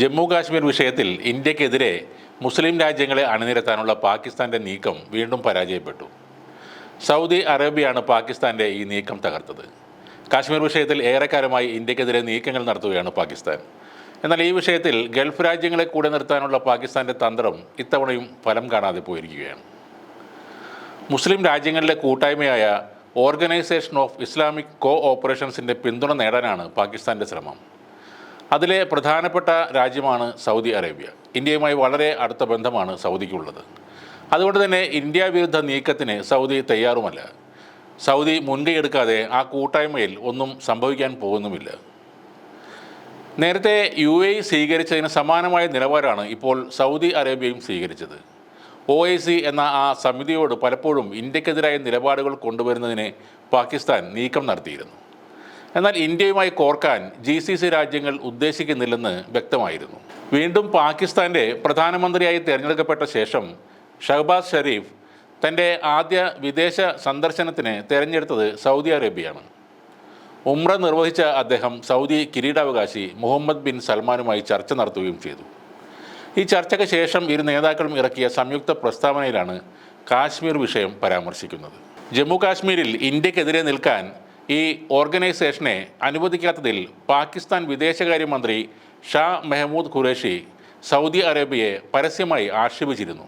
ജമ്മു കാശ്മീർ വിഷയത്തിൽ ഇന്ത്യക്കെതിരെ മുസ്ലിം രാജ്യങ്ങളെ അണിനിരത്താനുള്ള പാകിസ്ഥാന്റെ നീക്കം വീണ്ടും പരാജയപ്പെട്ടു. സൗദി അറേബ്യയാണ് പാകിസ്ഥാന്റെ ഈ നീക്കം തകർത്തത്. കാശ്മീർ വിഷയത്തിൽ ഏറെക്കാലമായി ഇന്ത്യക്കെതിരെ നീക്കങ്ങൾ നടത്തുകയാണ് പാകിസ്ഥാൻ. എന്നാൽ ഈ വിഷയത്തിൽ ഗൾഫ് രാജ്യങ്ങളെ കൂടെ നിർത്താനുള്ള പാകിസ്ഥാന്റെ തന്ത്രം ഇത്തവണയും ഫലം കാണാതെ പോയിരിക്കുകയാണ്. മുസ്ലിം രാജ്യങ്ങളിലെ കൂട്ടായ്മയായ ഓർഗനൈസേഷൻ ഓഫ് ഇസ്ലാമിക് കോ ഓപ്പറേഷൻസിന്റെ പിന്തുണ നേടാനാണ് പാകിസ്ഥാന്റെ ശ്രമം. അതിലെ പ്രധാനപ്പെട്ട രാജ്യമാണ് സൗദി അറേബ്യ. ഇന്ത്യയുമായി വളരെ അടുത്ത ബന്ധമാണ് സൗദിക്കുള്ളത്. അതുകൊണ്ട് തന്നെ ഇന്ത്യ വിരുദ്ധ നീക്കത്തിന് സൗദി തയ്യാറുമല്ല. സൗദി മുൻകൈയെടുക്കാതെ ആ കൂട്ടായ്മയിൽ ഒന്നും സംഭവിക്കാൻ പോകുന്നുമില്ല. നേരത്തെ യു എ സ്വീകരിച്ചതിന് സമാനമായ നിലവാരമാണ് ഇപ്പോൾ സൗദി അറേബ്യയും സ്വീകരിച്ചത്. ഒ ഐ സി എന്ന ആ സമിതിയോട് പലപ്പോഴും ഇന്ത്യക്കെതിരായ നിലപാടുകൾ കൊണ്ടുവരുന്നതിന് പാകിസ്ഥാൻ നീക്കം നടത്തിയിരുന്നു. എന്നാൽ ഇന്ത്യയുമായി കോർക്കാൻ ജി സി സി രാജ്യങ്ങൾ ഉദ്ദേശിക്കുന്നില്ലെന്ന് വ്യക്തമായിരുന്നു. വീണ്ടും പാകിസ്ഥാന്റെ പ്രധാനമന്ത്രിയായി തിരഞ്ഞെടുക്കപ്പെട്ട ശേഷം ഷഹബാസ് ഷെരീഫ് തന്റെ ആദ്യ വിദേശ സന്ദർശനത്തിന് തിരഞ്ഞെടുത്തത് സൗദി അറേബ്യയാണ്. ഉംറ നിർവഹിച്ച അദ്ദേഹം സൗദി കിരീടാവകാശി മുഹമ്മദ് ബിൻ സൽമാനുമായി ചർച്ച നടത്തുകയും ചെയ്തു. ഈ ചർച്ചയ്ക്ക് ശേഷം ഇരു നേതാക്കളും ഇറക്കിയ സംയുക്ത പ്രസ്താവനയിലാണ് കാശ്മീർ വിഷയം പരാമർശിക്കുന്നത്. ജമ്മു കാശ്മീരിൽ ഇന്ത്യക്കെതിരെ നിൽക്കാൻ ഈ ഓർഗനൈസേഷനെ അനുവദിക്കാത്തതിൽ പാകിസ്ഥാൻ വിദേശകാര്യമന്ത്രി ഷാ മെഹമ്മൂദ് ഖുറേഷി സൗദി അറേബ്യയെ പരസ്യമായി ആക്ഷേപിച്ചിരുന്നു.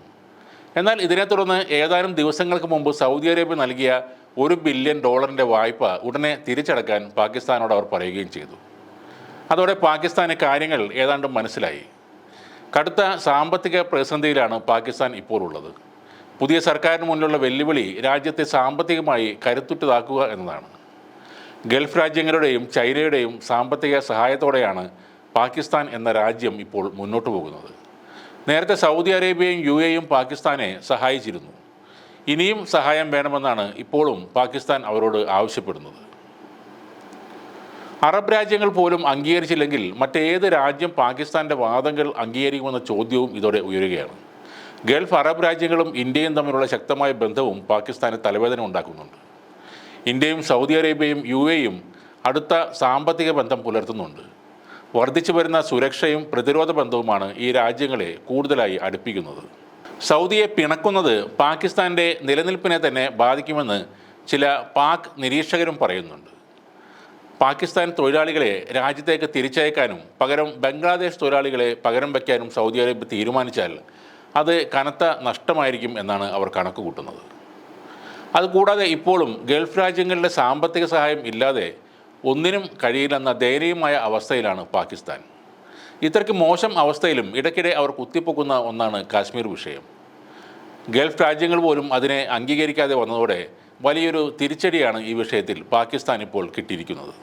എന്നാൽ ഇതിനെ തുടർന്ന് ഏതാനും ദിവസങ്ങൾക്ക് മുമ്പ് സൗദി അറേബ്യ നൽകിയ ഒരു ബില്യൺ ഡോളറിന്റെ വായ്പ ഉടനെ തിരിച്ചടക്കാൻ പാകിസ്ഥാനോട് അവർ പറയുകയും ചെയ്തു. അതോടെ പാകിസ്ഥാന് കാര്യങ്ങൾ ഏതാണ്ട് മനസ്സിലായി. കടുത്ത സാമ്പത്തിക പ്രതിസന്ധിയിലാണ് പാകിസ്ഥാൻ ഇപ്പോൾ ഉള്ളത്. പുതിയ സർക്കാരിന് മുന്നിലുള്ള വെല്ലുവിളി രാജ്യത്തെ സാമ്പത്തികമായി കരുത്തുറ്റതാക്കുക എന്നതാണ്. ഗൾഫ് രാജ്യങ്ങളുടെയും ചൈനയുടെയും സാമ്പത്തിക സഹായത്തോടെയാണ് പാകിസ്ഥാൻ എന്ന രാജ്യം ഇപ്പോൾ മുന്നോട്ട് പോകുന്നത്. നേരത്തെ സൗദി അറേബ്യയും യു എയും പാകിസ്ഥാനെ സഹായിച്ചിരുന്നു. ഇനിയും സഹായം വേണമെന്നാണ് ഇപ്പോഴും പാകിസ്ഥാൻ അവരോട് ആവശ്യപ്പെടുന്നത്. അറബ് രാജ്യങ്ങൾ പോലും അംഗീകരിച്ചില്ലെങ്കിൽ മറ്റേത് രാജ്യം പാകിസ്ഥാന്റെ വാദങ്ങൾ അംഗീകരിക്കുമെന്ന ചോദ്യവും ഇതോടെ ഉയരുകയാണ്. ഗൾഫ് അറബ് രാജ്യങ്ങളും ഇന്ത്യയും തമ്മിലുള്ള ശക്തമായ ബന്ധവും പാകിസ്ഥാന് തലവേദന ഉണ്ടാക്കുന്നുണ്ട്. ഇന്ത്യയും സൗദി അറേബ്യയും യു എയും അടുത്ത സാമ്പത്തിക ബന്ധം പുലർത്തുന്നുണ്ട്. വർദ്ധിച്ചു വരുന്ന സുരക്ഷയും പ്രതിരോധ ബന്ധവുമാണ് ഈ രാജ്യങ്ങളെ കൂടുതലായി അടുപ്പിക്കുന്നത്. സൗദിയെ പിണക്കുന്നത് പാകിസ്ഥാന്റെ നിലനിൽപ്പിനെ തന്നെ ബാധിക്കുമെന്ന് ചില പാക് നിരീക്ഷകരും പറയുന്നുണ്ട്. പാകിസ്ഥാൻ തൊഴിലാളികളെ രാജ്യത്തേക്ക് തിരിച്ചയക്കാനും പകരം ബംഗ്ലാദേശ് തൊഴിലാളികളെ പകരം വയ്ക്കാനും സൗദി അറേബ്യ തീരുമാനിച്ചാൽ അത് കനത്ത നഷ്ടമായിരിക്കും എന്നാണ് അവർ കണക്ക് കൂട്ടുന്നത് അതുകൂടാതെ ഇപ്പോഴും ഗൾഫ് രാജ്യങ്ങളിലെ സാമ്പത്തിക സഹായം ഇല്ലാതെ ഒന്നിനും കഴിയില്ലെന്ന ദയനീയമായ അവസ്ഥയിലാണ് പാകിസ്ഥാൻ. ഇത്രയ്ക്ക് മോശം അവസ്ഥയിലും ഇടയ്ക്കിടെ അവർ കുത്തിപ്പൊക്കുന്ന ഒന്നാണ് കാശ്മീർ വിഷയം. ഗൾഫ് രാജ്യങ്ങൾ പോലും അതിനെ അംഗീകരിക്കാതെ വന്നതോടെ വലിയൊരു തിരിച്ചടിയാണ് ഈ വിഷയത്തിൽ പാകിസ്ഥാൻ ഇപ്പോൾ കിട്ടിയിരിക്കുന്നത്.